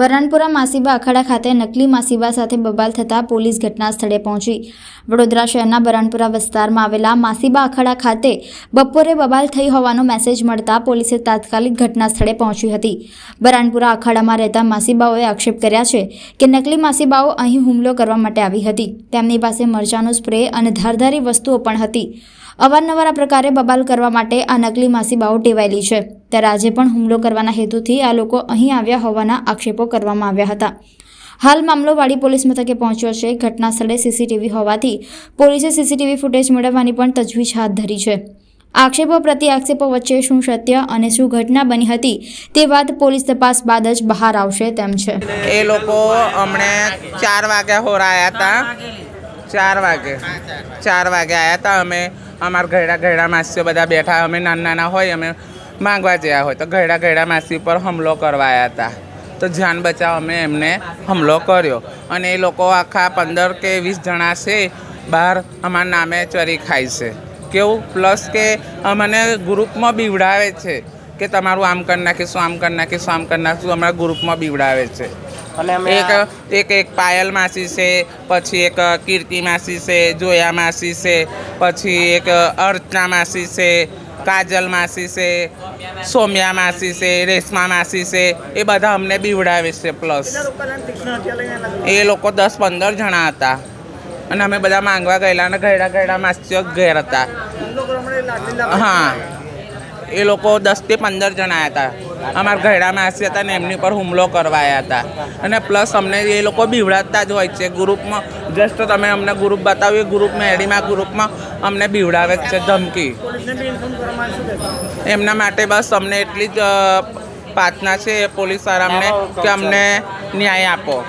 બરાનપુરા માસીબા અખાડા ખાતે નકલી માસીબા સાથે બબાલ થતાં પોલીસ ઘટના સ્થળે પહોંચી. વડોદરા શહેરના બરાનપુરા વિસ્તારમાં આવેલા માસીબા અખાડા ખાતે બપોરે બબાલ થઈ હોવાનો મેસેજ મળતા પોલીસે તાત્કાલિક ઘટના સ્થળે પહોંચી હતી. બરાનપુરા અખાડામાં રહેતા માસીબાઓએ આક્ષેપ કર્યા છે કે નકલી માસીબાઓ અહીં હુમલો કરવા માટે આવી હતી. તેમની પાસે મરચાનો સ્પ્રે અને ધારધારી વસ્તુઓ પણ હતી. અવારનવાર આ પ્રકારે બબાલ કરવા માટે આ નકલી માસીબાઓ ટેવાયેલી છે. ત્યારે આજે પણ હુમલો કરવાના હેતુથી આ લોકો અહીં આવ્યા હોવાના આક્ષેપો કરવામાં આવ્યા હતા. હાલ મામલો વાડી પોલીસ મથકે પહોંચ્યો છે. ઘટના સ્થળે સીસીટીવી હોવાથી પોલીસે સીસીટીવી ફૂટેજ મેળવવાની પણ તજવીજ હાથ ધરી છે. આક્ષેપો પ્રતિ આક્ષેપો વચ્ચે શું સત્ય અને શું ઘટના બની હતી તે વાત પોલીસ તપાસ બાદ જ બહાર આવશે તેમ છે. એ લોકો અમને ચાર વાગ્યા હોરાયા હતા. ચાર વાગે. ચાર વાગે. આવ્યા હતા અમે. અમારા ઘરડા ઘરડા માસીઓ બધા બેઠા અમે નાના નાના હોય અમે માંગવા ગયા હોય. તો ઘરડા ઘરડા માસી પર હુમલો કરવા આવ્યા હતા તો જાન બચાવ અમે એમને હુમલો કર્યો. અને એ લોકો આખા પંદર કે વીસ જણા છે બહાર અમારા નામે ચરી ખાય છે. કેવું? પ્લસ કે અમને ગ્રુપમાં બીવડાવે છે કે તમારું આમ કરી નાખીશું આમ કરી નાખીશું આમ કરી નાખીશું અમારા ગ્રુપમાં બીવડાવે છે. એક એક એક પાયલ માસી છે, પછી એક કીર્તિ માસી છે, જોયા માસી છે, પછી એક અર્ચના માસી છે, કાજલ માસી છે, સોમ્યા માસી છે, રેશમા માસી છે, એ બધા અમને બીવડાવે છે પ્લસ એ લોકો દસ પંદર જણા હતા. અને અમે બધા માંગવા ગયેલા અને ઘેડા ગયડા માસીઓ ઘેર હતા. હા. એ લોકો દસથી પંદર જણા હતા. અમારા ઘરડા માસી હતા ને એમની પર હુમલો કરવાયા હતા. અને પ્લસ અમને એ લોકો બીવડાવતા જ હોય છે. ગ્રુપમાં જસ્ટ તમે અમને ગ્રુપ બતાવ્યું ગ્રુપમાં એડીમાં ગ્રુપમાં અમને બીવડાવે જ છે ધમકી. એમના માટે બસ અમને એટલી જ પ્રાર્થના છે પોલીસવાળા અમને કે અમને ન્યાય આપો.